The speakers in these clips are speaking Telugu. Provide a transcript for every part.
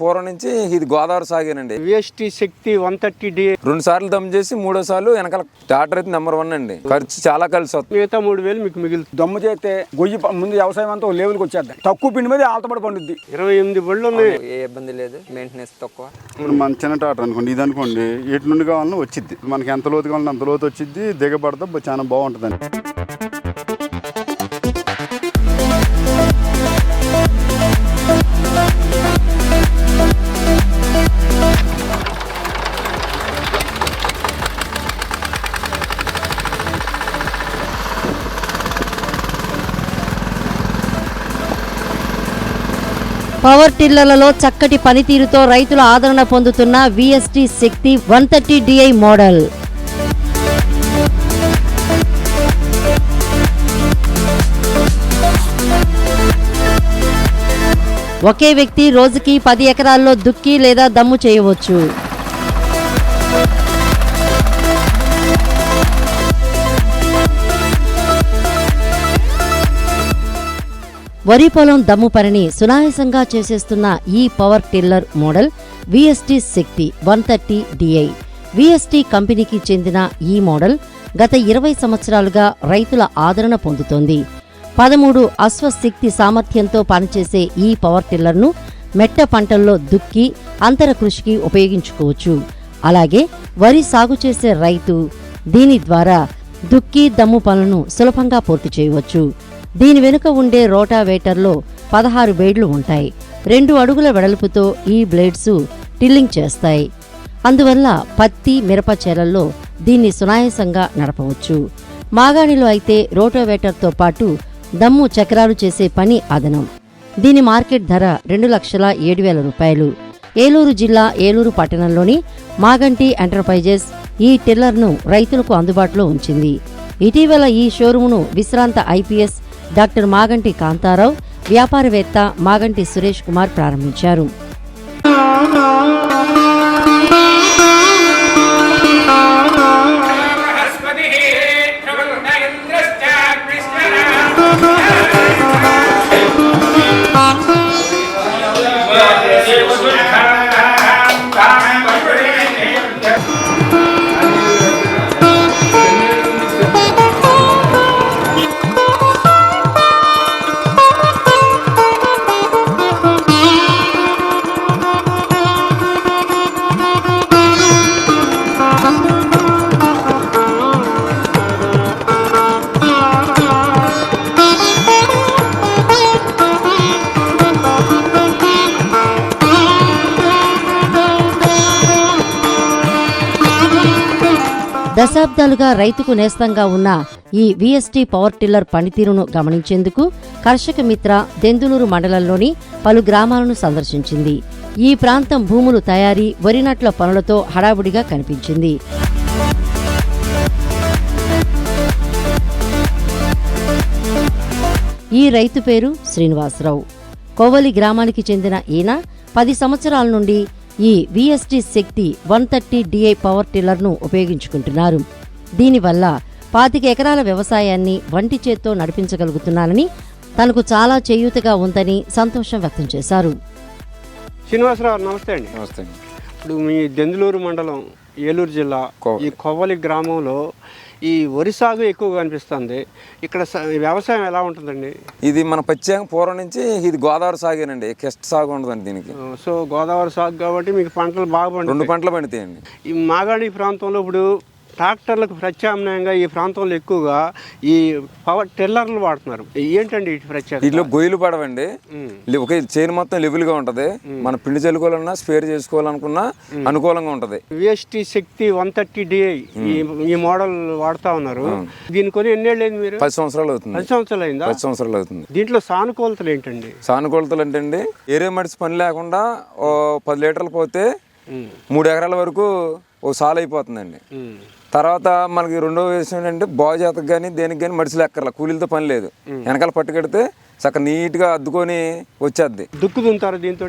పూర్వం నుంచి ఇది Godavari సాగేనండి. VST Shakti one thirty D రెండు సార్లు దమ్ చేసి మూడో సార్లు వెనకాల టాటర్ అయితే నెంబర్ వన్ అండి. ఖర్చు చాలా కలిసి వస్తుంది. మిగతా మూడు వేలు మీకు మిగులుతుంది. దమ్ము చేస్తే గొయ్యి ప- ముందు వ్యవసాయం అంతా ఓ లెవెల్కి వచ్చేద్దాం. తక్కువ పిండి మీద ఆల్తపడి పండుద్ది. ఇరవై ఎనిమిది బళ్ళు ఉన్నాయి. ఏ ఇబ్బంది లేదు. మెయింటెనెన్స్ తక్కువ. ఇప్పుడు మన చిన్న టాటర్ అనుకోండి ఇది అనుకోండి ఎటు నుండి కావాలన్నా వచ్చిద్ది. మనకి ఎంత లోతు కావాలన్నా అంత లోతు వచ్చిద్ది. దిగబడతా చాలా బాగుంటుందండి. పవర్ టిల్లర్లలో చక్కటి పనితీరుతో రైతుల ఆదరణ పొందుతున్న VST Shakti one thirty DI model. ఒకే వ్యక్తి రోజుకి పది ఎకరాల్లో దుక్కి లేదా దమ్ము చేయవచ్చు. వరి పొలం దమ్ము పనిని సునాయాసంగా చేసేస్తున్న ఈ power tiller model VST Shakti one thirty DI VST కంపెనీకి చెందిన ఈ మోడల్ గత ఇరవై సంవత్సరాలుగా రైతుల ఆదరణ పొందుతోంది. పదమూడు అశ్వశక్తి సామర్థ్యంతో పనిచేసే ఈ పవర్ టిల్లర్ను మెట్ట పంటల్లో దుక్కి అంతర కృషికి ఉపయోగించుకోవచ్చు. అలాగే వరి సాగు చేసే రైతు దీని ద్వారా దుక్కి దమ్ము పనులను సులభంగా పూర్తి చేయవచ్చు. దీని వెనుక ఉండే రోటావేటర్లో పదహారు బ్లేడ్లు ఉంటాయి. రెండు అడుగుల వెడల్పుతో ఈ బ్లేడ్స్ టిల్లింగ్ చేస్తాయి. అందువల్ల పత్తి మిరప చేలల్లో దీన్ని సునాయాసంగా నడపవచ్చు. మాగాణిలో అయితే రోటోవేటర్తో పాటు దమ్ము చక్రాలు చేసే పని అదనం. దీని మార్కెట్ ధర రెండు లక్షల ఏడు వేల రూపాయలు. ఏలూరు జిల్లా ఏలూరు పట్టణంలోని మాగంటి ఎంటర్ప్రైజెస్ ఈ టిల్లర్ను రైతులకు అందుబాటులో ఉంచింది. ఇటీవల ఈ షోరూమును విశ్రాంత ఐపీఎస్ డాక్టర్ మాగంటి కాంతారావు వ్యాపారవేత్త మాగంటి సురేష్ కుమార్ ప్రారంభించారు. దశాబ్దాలుగా రైతుకు నేస్తంగా ఉన్న ఈ విఎస్టీ పవర్ టిల్లర్ పనితీరును గమనించేందుకు కర్షక మిత్ర దెందులూరు మండలంలోని పలు గ్రామాలను సందర్శించింది. ఈ ప్రాంతం భూములు తయారీ వరినట్ల పనులతో హడావుడిగా కనిపించింది. ఈ రైతు పేరు శ్రీనివాసరావు. కోవలి గ్రామానికి చెందిన ఈయన పది సంవత్సరాల నుండి ఈ VST Shakti one thirty DI power టిల్లర్ను ఉపయోగించుకుంటున్నారు. దీనివల్ల పాతిక ఎకరాల వ్యవసాయాన్ని వంటి చేత్తో నడిపించగలుగుతున్నానని తనకు చాలా చేయూతగా ఉందని సంతోషం వ్యక్తం చేశారు. శ్రీనివాసరావు నమస్తే అండి. నమస్తే అండి. ఇప్పుడు మీ దెందులూరు మండలం ఏలూరు జిల్లా. ఈ కొవ్వలి గ్రామంలో ఈ వరి సాగు ఎక్కువగా కనిపిస్తుంది. ఇక్కడ వ్యవసాయం ఎలా ఉంటుందండి? ఇది మన పచ్చాంగ పూర్వం నుంచి ఇది గోదావరి సాగేనండి. కిష్ట సాగు ఉండదండి దీనికి. సో గోదావరి సాగు కాబట్టి మీకు పంటలు బాగా రెండు పంటలు పండుతాయండి. ఈ మాగాణి ప్రాంతంలో ఇప్పుడు ట్రాక్టర్లకు ప్రత్యామ్నాయంగా ఈ ప్రాంతంలో ఎక్కువగా ఈ పవర్ టిల్లర్లు వాడుతున్నారు. ఏంటండి ఈ ప్రత్యేకత? దీంట్లో గొయ్యలు పడవండి. ఒకే చైన్ మొత్తం లెవెల్గా ఉంటది మన పిండి చల్లుకోవాలన్నా స్పేర్ చేసుకోవాలనుకున్నా అనుకూలంగా ఉంటది. VST Shakti one thirty DI ఈ మోడల్ వాడుతా ఉన్నారు. దీని కొని ఎన్నేళ్ళు అయింది మీరు? పది సంవత్సరాలు అవుతుంది. పది సంవత్సరాలు అయిందా? పది సంవత్సరాలు అవుతుంది. దీంట్లో సానుకూలతలు ఏంటండి? సానుకూలతలు అంటే అండి ఏరే మడిసి పని లేకుండా ఓ పది లీటర్లు పోతే మూడు ఎకరాల వరకు ఓ సాలు అయిపోతుందండి తర్వాత మనకి రెండో విషయం ఏంటంటే బాగు జాతకు కానీ దేనికి కానీ మడిసి లెక్కర్ల కూలీలతో పని లేదు. వెనకాల పట్టుకెడితే చక్కగా నీట్గా అద్దుకొని వచ్చేద్ది. దుక్కు దున్నుతారు దీంతో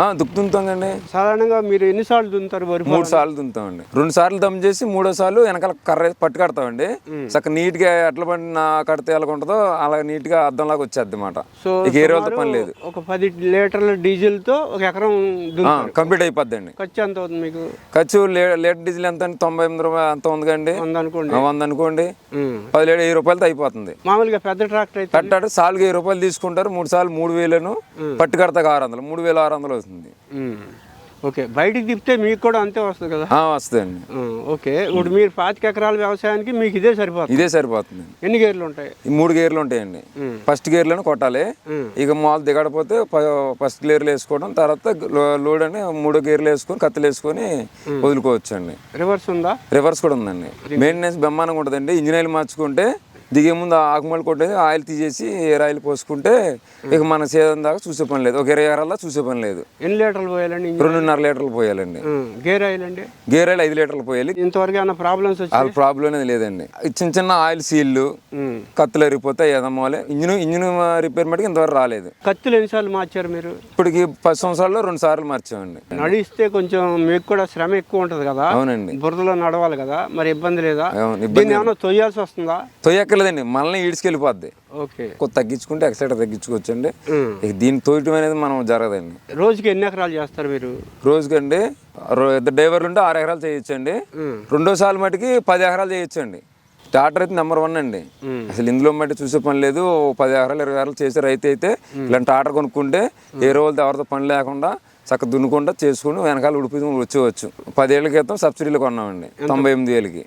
ఆ, దుక్కుతుంటామండి సాధారణంగా మీరు ఎన్నిసార్లు దున్నుతారు వరి మూడు సార్లు దున్నుతామండి. రెండు సార్లు దమ్ చేసి మూడో సార్లు వెనకాల కర్ర పట్టు కడతామండి. చక్క నీట్గా ఎట్ల బండి నా కడితే ఎలా ఉంటుందో అలా నీట్గా అద్దంలాగా వచ్చేద్ది అనమాట సో ఇక ఏ రోజుతో పని లేదు. ఒక పది లీటర్ల డీజిల్తో ఒక ఎకరం కంప్లీట్ అయిపోద్దండి. ఖర్చు ఎంత అవుతుంది మీకు? ఖర్చు లీటర్ డీజిల్ ఎంత అండి? తొంభై ఎనిమిది రూపాయలు అంత ఉంది కండి వంద అనుకోండి. వంద అనుకోండి. పది లీటర్ వెయ్యి రూపాయలతో అయిపోతుంది. మామూలుగా పెద్ద ట్రాక్టర్ అయితే కట్టాడు సాలుకి వెయ్యి రూపాయలు తీసుకుంటారు. మూడు సార్లు మూడు వేలను పట్టు కడతాకు ఆరు వందలు. మూడు వేలు ఆరు వందలు అవుతుంది ఉమ్. ఓకే బయటికి తిప్పితే మీకు కూడా అంతే వస్తుంది కదా? వస్తుందండి. ఓకే. ఇప్పుడు మీరు పాతిక ఎకరాల వ్యవసాయానికి మీకు ఇదే సరిపోతుంది? ఇదే సరిపోతుంది. ఎన్ని గేర్లు ఉంటాయి? మూడు గేర్లు ఉంటాయండి. ఫస్ట్ గేర్లను కొట్టాలి. ఇక మాల్ దిగడపోతే ఫస్ట్ గేర్లు వేసుకోవడం తర్వాత లోడ్ అని మూడో గేర్లు వేసుకొని కత్తులు వేసుకొని వదులుకోవచ్చు అండి రివర్స్ ఉందా? రివర్స్ కూడా ఉందండి. మెయింటెనెన్స్ బ్రహ్మాండంగా ఉంటుందండి. ఇంజిన్ ఆయిల్ మార్చుకుంటే దిగే ముందు ఆకుమల్ కొట్టేది ఆయిల్ తీసేసి ఎయిర్ ఆయిల్ పోసుకుంటే ఇక మన సేదం దాకా చూసే పని లేదు. ఒక ఇరవై ఎకరాల్లో చూసే పని లేదు. ఎన్ని లీటర్లు పోయాలండి? రెండున్నర లీటర్లు పోయాలండి. గేర్ ఆయిల్ అండి? గేర్ ఆయిల్ ఐదు లీటర్లు పోయాలి. ఇంతవరకు ఏమైనా ప్రాబ్లమ్స్ వచ్చి వాళ్ళ ప్రాబ్లం అనేది లేదండి. చిన్న చిన్న ఆయిల్ సీల్లు కత్తులు అరిగిపోతే ఏదమ్మోలే ఇంజిన్ ఇంజిన్ రిపేర్ మటుకు ఇంతవరకు రాలేదు. కత్తులు ఎన్నిసార్లు మార్చారు మీరు? ఇప్పటికి పది సంవత్సరాల్లో రెండు సార్లు మార్చామండి. నడిస్తే కొంచెం మీకు కూడా శ్రమ ఎక్కువ ఉంటది కదా? అవునండి. బురదలో నడవాలి కదా? మరి ఇబ్బంది లేదా? ఇబ్బంది దీన్ని ఏమైనా తొయ్యాల్సి వస్తుందా? తొయ్యక్కర్లేదండి మనల్ని ఈడ్చుకెళ్ళిపోద్ది. ఓకే. తగ్గించుకుంటే ఎక్సైటర్ తగ్గించుకోవచ్చండి. ఇక దీన్ని తోయటం అనేది మనం జరగదండి. రోజుకి ఎన్ని ఎకరాలు చేస్తారు మీరు? రోజుకండి ఇద్దరు డ్రైవర్లు ఉంటే ఆరు ఎకరాలు చేయొచ్చండి. రెండోసార్లు మటుకి పది ఎకరాలు చేయొచ్చండి. స్టార్టర్ అయితే నెంబర్ వన్ అండి. అసలు ఇందులో మట్టి చూసే పని లేదు పది ఎకరాలు ఇరవై ఎకరాలు చేసే రైతు అయితే ఇలాంటి టాటర్ కొనుక్కుంటే ఏ రోజులతో ఎవరితో పని లేకుండా చక్క దున్నుకుంటా చేసుకుని వెనకాల ఉడిపి వచ్చేవచ్చు పదేళ్ళ క్రితం సబ్సిడీలు కొన్నామండి తొంభై ఎనిమిది వేలకి.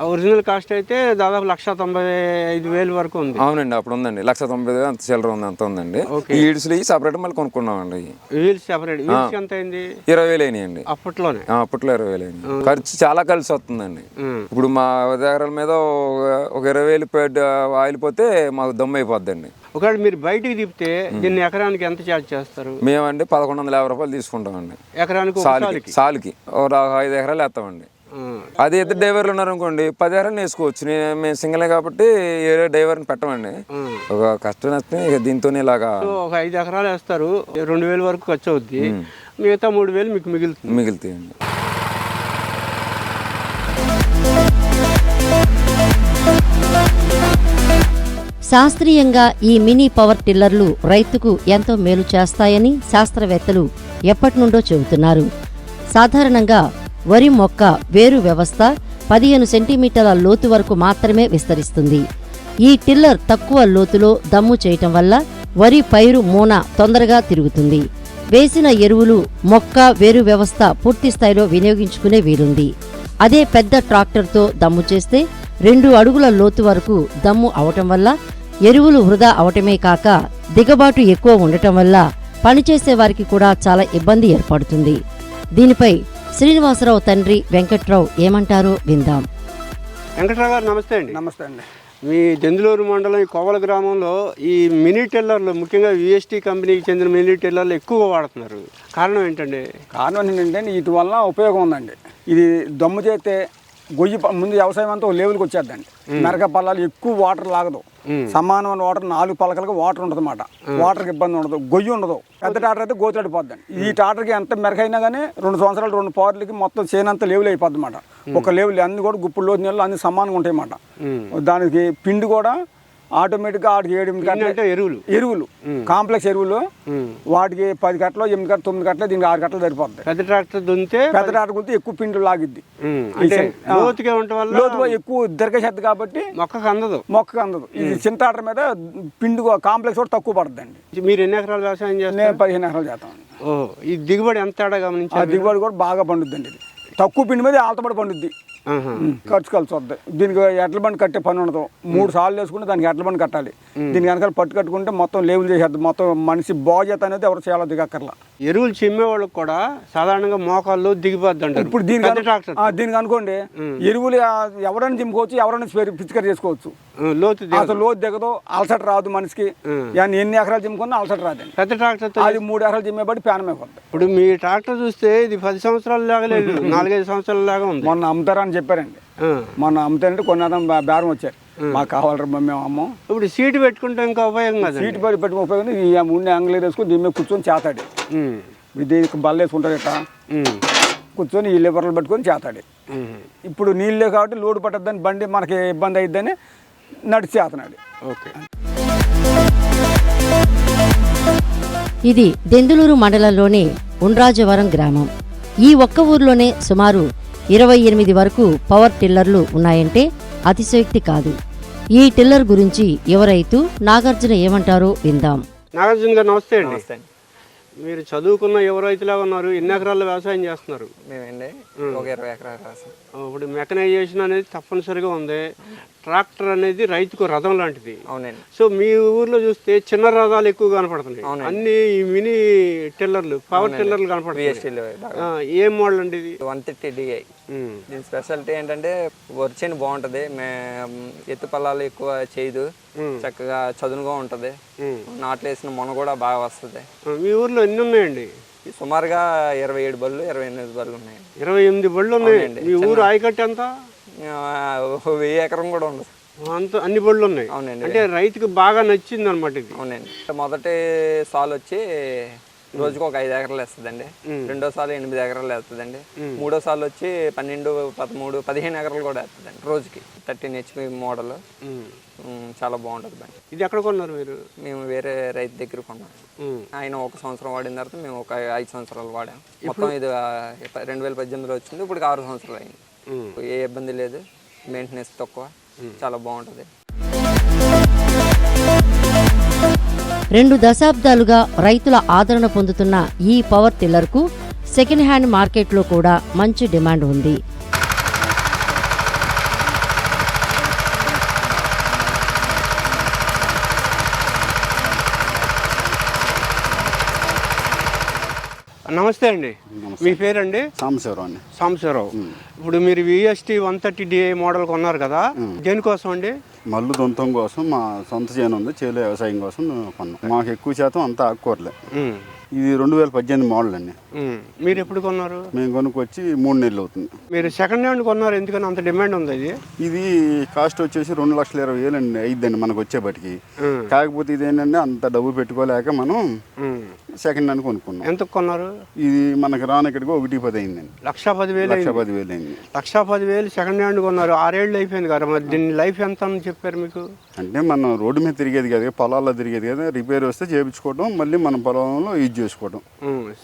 ఒరిజినల్ కాస్ట్ అయితే దాదాపు లక్ష తొంభై ఐదు వేలు వరకు ఉంది. అవునండి అప్పుడు ఉందండి. లక్ష తొంభై వేలు అంత చిల్లర ఉంది అంత ఉందండి. ఈడ్స్లు సపరేట్ మళ్ళీ కొనుక్కున్నామండి. వీల్స్ సెపరేట్ వీల్స్ ఎంత అయింది? ఇరవై వేలు అయినాయండి. అప్పట్లోనే. అప్పట్లో ఇరవై వేలు అయింది ఖర్చు చాలా కలిసి వస్తుందండి. ఇప్పుడు మా దగ్గర మీద ఒక- ఇరవై వేలు పెడ్ ఆయిల్ పోతే మాకు దమ్ము అయిపోద్దండి. ఒకవేళ మీరు బయటికి తిప్పితే దీన్ని ఎకరానికి ఎంత ఛార్జ్ చేస్తారు? మేమండి పదకొండు వందల యాభై రూపాయలు తీసుకుంటామండి. ఎకరానికి సాలుకి. సాలుకి. ఒక ఐదు ఎకరాలు వేస్తామండి. అదే ఇద్దరు డ్రైవర్లు ఉన్నారు అనుకోండి పది ఎకరాలు వేసుకోవచ్చు. నేను మేము సింగలే కాబట్టి ఏరే డ్రైవర్ని పెట్టమండి. ఒక కష్టం నష్టం ఇక దీంతోనే ఇలాగా ఒక ఐదు ఎకరాలు వేస్తారు రెండు వేలు వరకు ఖర్చు అవుద్ది. మిగతా మూడు వేలు మీకు మిగులుతుంది. మిగులుతాయండి. శాస్త్రీయంగా ఈ మినీ పవర్ టిల్లర్లు రైతుకు ఎంతో మేలు చేస్తాయని శాస్త్రవేత్తలు ఎప్పటి నుండో చెబుతున్నారు. సాధారణంగా వరి మొక్క వేరు వ్యవస్థ పదిహేను సెంటీమీటర్ల లోతు వరకు మాత్రమే విస్తరిస్తుంది. ఈ టిల్లర్ తక్కువ లోతులో దమ్ము చేయటం వల్ల వరి పైరు మూన తొందరగా తిరుగుతుంది. వేసిన ఎరువులు మొక్క వేరు వ్యవస్థ పూర్తి స్థాయిలో వినియోగించుకునే వీలుంది. అదే పెద్ద ట్రాక్టర్తో దమ్ము చేస్తే రెండు అడుగుల లోతు వరకు దమ్ము అవటం వల్ల ఎరువులు వృధా అవటమే కాక దిగబాటు ఎక్కువ ఉండటం వల్ల పనిచేసే వారికి కూడా చాలా ఇబ్బంది ఏర్పడుతుంది. దీనిపై శ్రీనివాసరావు తండ్రి వెంకట్రావు ఏమంటారో విందాం. వెంకట్రావు గారు నమస్తే అండి. నమస్తే అండి. మీ దెందులూరు మండలం ఈ కోవల గ్రామంలో ఈ మినీ టెల్లర్లు ముఖ్యంగా విఎస్టీ కంపెనీకి చెందిన మినీ టెల్లర్లు ఎక్కువగా వాడుతున్నారు. కారణం ఏంటండి? కారణం ఏంటంటే వీటి వల్ల ఉపయోగం ఉందండి. ఇది దమ్ము చేస్తే గొయ్యి ముందు వ్యవసాయం అంతా ఒక లెవెల్కి వచ్చేద్దండి. మెరక పల్లాలు ఎక్కువ వాటర్ లాగదు. సమానమైన వాటర్ నాలుగు పలకలకు వాటర్ ఉంటుంది అన్నమాట వాటర్కి ఇబ్బంది ఉండదు. గొయ్యి ఉండదు. పెద్ద టాటర్ అయితే గోతులాడిపోద్దండి ఈ టాటర్కి ఎంత మెరకైనా కానీ రెండు సంవత్సరాలు రెండు పవర్లకి మొత్తం చేనంత లెవెల్ అయిపోద్ది అనమాట ఒక లెవెల్ అన్ని కూడా గుప్పుల్లో నీళ్ళు అన్ని సమానంగా ఉంటాయి అన్నమాట దానికి పిండి కూడా ఆటోమేటిక్గా ఆడికి ఏడు గంటలు ఎరువులు. ఎరువులు. కాంప్లెక్స్ ఎరువులు. వాటికి పది గంటలు ఎనిమిది గంటలు తొమ్మిది గంటలు దీనికి ఆరు గంటలు సరిపోతాయి. పెద్ద ట్రాక్టర్ దున్నితే పెద్ద టాటర్ కొలితే ఎక్కువ పిండి లాగిద్ది. లోతుగా ఉండటం వల్ల లోతుగా ఎక్కువ దొరికేసేది కాబట్టి మొక్కకు అందదు. మొక్కకు అందదు. ఇది చిన్న టాటర్ మీద పిండి కాంప్లెక్స్ కూడా తక్కువ పడుతుందండి మీరు ఎన్ని ఎకరాలు వ్యవసాయం చేస్తారు? నేను పదిహేను ఎకరాలు చేస్తాను. ఈ దిగుబడి ఎంత గమనించారు? దిగుబడి కూడా బాగా పండుద్దండి ఇది. తక్కువ పిండి మీద ఆలతపడి పండుద్ది. ఖర్చు కలిసి వద్దాయి దీనికి ఎడ్ల బండి కట్టే పని ఉండదు. మూడు సార్లు వేసుకుంటే దానికి ఎడ్ల బండి కట్టాలి. దీనికి వెనకాల పట్టు కట్టుకుంటే మొత్తం లేబుల్ చేసేద్ది. మొత్తం మనిషి బాధ్యత అనేది ఎవరు చేయాలో దిగక్కర్లా. ఎరువులు చిమ్మే వాళ్ళకి కూడా సాధారణంగా మోకాళ్ళు దిగిపోద్ది అంటారు. ఇప్పుడు దీనికి ట్రాక్టర్. దీనికి అనుకోండి ఎరువులు ఎవరైనా దింపుకోవచ్చు ఎవరైనా స్పేర్ పిచికర్ చేసుకోవచ్చు. లోతు. అసలు లోతు దిగదు అలసట రాదు మనిషికి. ఎన్ని ఎకరాలు దింపుకున్నా అలసట రాదండి. పెద్ద ట్రాక్టర్తో అది మూడు ఎకరాలు దిమ్మేబట్టి ప్యానం అయిపోద్ది ఇప్పుడు మీ ట్రాక్టర్ చూస్తే ఇది పది సంవత్సరాల లాగా లేదు. నాలుగైదు సంవత్సరాల లాగా ఉంది. మొన్న అమ్ముతారని చెప్పారండి. మొన్న అమ్ముతారంటే కొన్ని అతను బేరం వచ్చారు. మాకు కావాలరా మేము అమ్మం. ఇప్పుడు సీటు పెట్టుకుంటే ఇంకా ఉపయోగం కదా సీట్ పెట్టుకుని ఉపయోగం ఈ మూడు యాంగిల్ వేసుకుని దీని మీద కూర్చొని చేతాడు. ఇప్పుడు దీనికి బల్ల వేసుకుంటాడు ఇట్లా ఉమ్, కూర్చొని ఈ లివర్లు పట్టుకొని చేతాడు ఇప్పుడు నీళ్ళే కాబట్టి లోడ్ పట్టద్దని బండి మనకి ఇబ్బంది అయిద్దని నడిచి చేతనాడు ఓకే. ఇది దెందులూరు మండలంలోని ఉండ్రాజవరం గ్రామం. ఈ ఒక్క ఊర్లోనే సుమారు ఇరవై ఎనిమిది వరకు పవర్ టిల్లర్లు ఉన్నాయంటే అతిశయోక్తి కాదు. ఈ టిల్లర్ గురించి యువ రైతు నాగార్జున ఏమంటారో విందాం. నాగార్జున గారు నమస్తే అండి. మీరు చదువుకున్న యువ రైతులాగా ఉన్నారు. ఎన్ని ఎకరాల్లో వ్యవసాయం చేస్తున్నారు? మేమండి ఒక ఇరవై ఎకరాలు రాసాం ఇప్పుడు మెకనైజేషన్ అనేది తప్పనిసరిగా ఉంది. ట్రాక్టర్ అనేది రైతుకు రథం లాంటిది. అవునండి. సో మీ ఊర్లో చూస్తే చిన్న రథాలు ఎక్కువ కనపడుతున్నాయి. అన్ని ఈ మినీ టిల్లర్లు పవర్ టిల్లర్లు కనపడుతున్నాయి. ఏం మోడల్ అండి ఇది? వన్ థర్టీ డిఐ దీని స్పెషాలిటీ ఏంటంటే వర్చని బాగుంటుంది. మే ఎత్తు పల్లాలు ఎక్కువ చేయదు. చక్కగా చదునుగా ఉంటుంది. నాట్లు వేసిన మొన కూడా బాగా వస్తుంది. మీ ఊర్లో ఎన్ని ఉన్నాయండి? సుమారుగా ఇరవై ఏడు బళ్ళు ఇరవై ఎనిమిది బళ్ళు ఉన్నాయి. ఇరవై ఎనిమిది బళ్ళు ఉన్నాయి. మీ ఊరు ఆయకట్టు ఎంత? ఓ వెయ్యి ఎకరం కూడా ఉండదు. అంత అన్ని బళ్ళు ఉన్నాయి. అవునండి. అంటే రైతుకు బాగా నచ్చింది అనమాట ఇది. అవునండి. మొదటి సాల్ వచ్చి రోజుకు ఒక ఐదు ఎకరాలు వేస్తుందండి. రెండో సాల్ ఎనిమిది ఎకరాలు వేస్తుందండి. మూడో సాల్ వచ్చి పన్నెండు పదమూడు పదిహేను ఎకరాలు కూడా వేస్తుందండి రోజుకి. Thirteen HP model. చాలా బాగుంటుంది బండి. ఇది ఎక్కడ కొన్నారు మీరు? మేము వేరే రైతు దగ్గర కొన్నాం. ఆయన ఒక సంవత్సరం వాడిన తర్వాత మేము ఒక ఐదు సంవత్సరాలు వాడాం. మొత్తం ఇది రెండు వేల పద్దెనిమిదిలో వచ్చింది ఇప్పుడు ఆరు సంవత్సరాలు అయింది. ఏ ఇబ్బంది లేదు. మెయింటెనెన్స్ తక్కువ. చాలా బాగుంటుంది. రెండు దశాబ్దాలుగా రైతుల ఆదరణ పొందుతున్న ఈ పవర్ టిల్లర్కు సెకండ్ హ్యాండ్ మార్కెట్లో కూడా మంచి డిమాండ్ ఉంది. నమస్తే అండి. మీ పేరండి? సాంబశివరావు అండి. సాంబశివరావు. ఇప్పుడు మీరు VST one thirty DI model కొన్నారు కదా దేనికోసం అండి? మల్లు దొంతం కోసం మా సొంత చేను ఉంది చేలో వ్యవసాయం కోసం కొన్నాం. మాకు ఎక్కువ శాతం అంతా ఆకుకూరలే. ఇది రెండు వేల పద్దెనిమిది మోడల్ అండి. మీరు ఎప్పుడు కొన్నారు? మేము కొనుక్కొచ్చి మూడు నెలలు అవుతుంది. మీరు సెకండ్ హ్యాండ్ కొన్నారు ఎందుకని అంత డిమాండ్ ఉంది ఇది? ఇది కాస్ట్ వచ్చేసి రెండు లక్షల ఇరవై వేలు అండి అయిద్దండి మనకు వచ్చేపటికి. కాకపోతే ఇది ఏంటంటే అంత డబ్బు పెట్టుకోలేక మనం. సెకండ్ హ్యాండ్ కొనుక్కున్నాం. ఎంత కొన్నారు? ఇది మనకు రానక్కడికి ఒకటి పది అయిందండి లక్ష పదివేలు లక్ష అయింది. పదివేలు అయింది లక్ష పదివేలు సెకండ్ హ్యాండ్ కొన్నారు. ఆరేళ్ళు అయిపోయింది కదా మరి దీని లైఫ్ ఎంత అని చెప్పారు మీకు? అంటే మనం రోడ్డు మీద తిరిగేది కదా పొలాల్లో తిరిగేది కదా. రిపేర్ వస్తే చేయించుకోవడం మళ్ళీ మన పొలంలో యూజ్ చేసుకోవడం.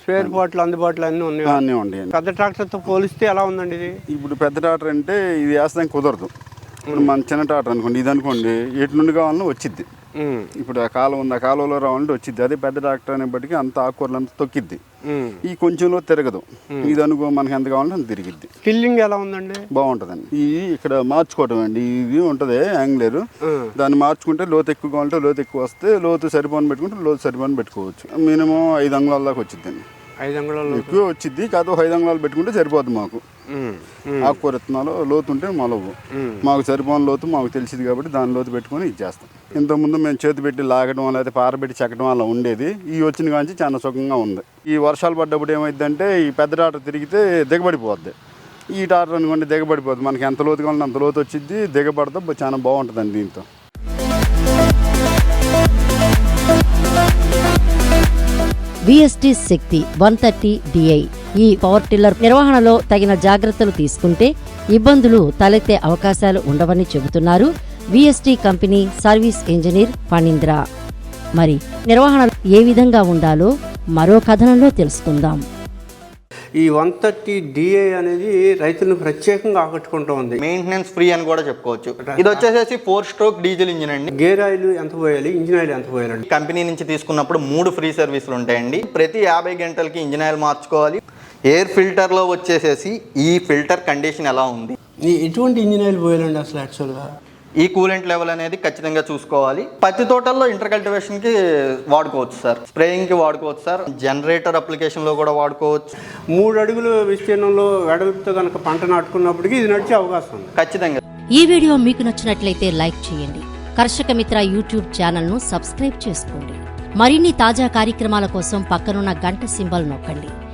స్పేర్ పార్ట్లు అందుబాటులో అన్నీ ఉన్నాయి? అన్నీ ఉంటాయండి పెద్ద ట్రాక్టర్తో పోలిస్తే ఎలా ఉందండి ఇది? ఇప్పుడు పెద్ద టాటర్ అంటే ఇది వేస్తానికి కుదరదు. ఇప్పుడు మన చిన్న టాటర్ అనుకోండి ఇది అనుకోండి ఎటు నుండి కావాలన్నా వచ్చిద్ది. ఉమ్. ఇప్పుడు ఆ కాలువ ఉంది ఆ కాలువలో రావాలంటే వచ్చిద్ది. అదే పెద్ద ట్రాక్టర్ అనేప్పటికీ అంత ఆకుకూరలు అంతా తొక్కిద్ది. ఈ కొంచెంలో తిరగదు. ఇది అనుకో మనకి ఎంత కావాలంటే అంత తిరిగిద్ది. ఫిల్లింగ్ ఎలా ఉందండి? బాగుంటుందండి. ఈ ఇక్కడ మార్చుకోవటం అండి. ఇది ఉంటుంది యాంగ్లర్. దాన్ని మార్చుకుంటే లోతు ఎక్కువ కావాలంటే లోతు ఎక్కువ వస్తే లోతు సరిపోని పెట్టుకుంటే లోతు సరిపోని పెట్టుకోవచ్చు. మినిమం ఐదు అంగుళాల దాకా వచ్చిద్దండి. ఐదు అంగుళాలు ఎక్కువ వచ్చిద్ది కాదు ఒక ఐదు అంగుళాలు పెట్టుకుంటే సరిపోద్ది మాకు. ఆకుకూర విత్తనాలు లోతు ఉంటే మొలవు. మాకు సరిపోని లోతు మాకు తెలిసింది కాబట్టి దాని లోతు పెట్టుకొని ఇచ్చేస్తాం ఇంతకుముందు మేము చేతి పెట్టి లాగడం అనేది పారబెట్టి చెక్కడం అలా ఉండేది. ఈ వచ్చిన కాంచి చాలా సుఖంగా ఉంది. ఈ వర్షాలు పడ్డప్పుడు ఏమైందంటే ఈ పెద్ద టాటర్ తిరిగితే దిగబడిపోద్ది. ఈ టాటర్ అనుకోండి దిగబడిపోద్ది. మనకి ఎంత లోతు కావాలంటే అంత లోతు వచ్చింది దిగబడతా చాలా బాగుంటుందండి దీంతో. VST Shakti one thirty DI ఈ పవర్ టిల్లర్ నిర్వహణలో తగిన జాగ్రత్తలు తీసుకుంటే ఇబ్బందులు తలెత్తే అవకాశాలు ఉండవని చెబుతున్నారు. VST company service engineer Phanindra మరి నిర్వహణ ఏ విధంగా ఉండాలో మరో కథనంలో తెలుసుకుందాం. ఈ వన్ థర్టీ డిఏ అనేది రైతులను ప్రత్యేకంగా ఆకట్టుకుంటూ ఉంది. మెయింటెనెన్స్ ఫ్రీ అని కూడా చెప్పుకోవచ్చు. ఇది వచ్చేసేసి ఫోర్ స్ట్రోక్ డీజిల్ ఇంజిన్ అండి. గేర్ ఆయిల్ ఎంత పోయాలి? ఇంజిన్ ఆయిల్ ఎంత పోయాలండి? కంపెనీ నుంచి తీసుకున్నప్పుడు మూడు ఫ్రీ సర్వీసులు ఉంటాయండి. ప్రతి యాభై గంటలకి ఇంజిన్ ఆయిల్ మార్చుకోవాలి. ఎయిర్ ఫిల్టర్లో వచ్చేసేసి ఈ ఫిల్టర్ కండిషన్ ఎలా ఉంది? ఎటువంటి ఇంజిన్ ఆయిల్ పోయాలండి అసలు యాక్చువల్గా ఈ కూలెంట్ లెవెల్ అనేది ఖచ్చితంగా చూసుకోవాలి. పత్తి తోటల్లో ఇంటర్ కల్టివేషన్కి వాడుకోవచ్చు సార్ స్ప్రేయింగ్కి వాడుకోవచ్చు సార్ జనరేటర్ అప్లికేషన్లో కూడా వాడుకోవచ్చు. మూడు అడుగుల విస్తీర్ణంలో వెడల్పుతో కనుక పంట నాటుకున్నప్పటికీ ఇది నడిచే అవకాశం ఉంది. ఖచ్చితంగా. ఈ వీడియో మీకు నచ్చినట్లయితే లైక్ చేయండి. కర్షక మిత్ర యూట్యూబ్ ఛానల్ను సబ్స్క్రైబ్ చేసుకోండి. మరిన్ని తాజా కార్యక్రమాల కోసం పక్కనున్న గంట సింబల్ నొక్కండి.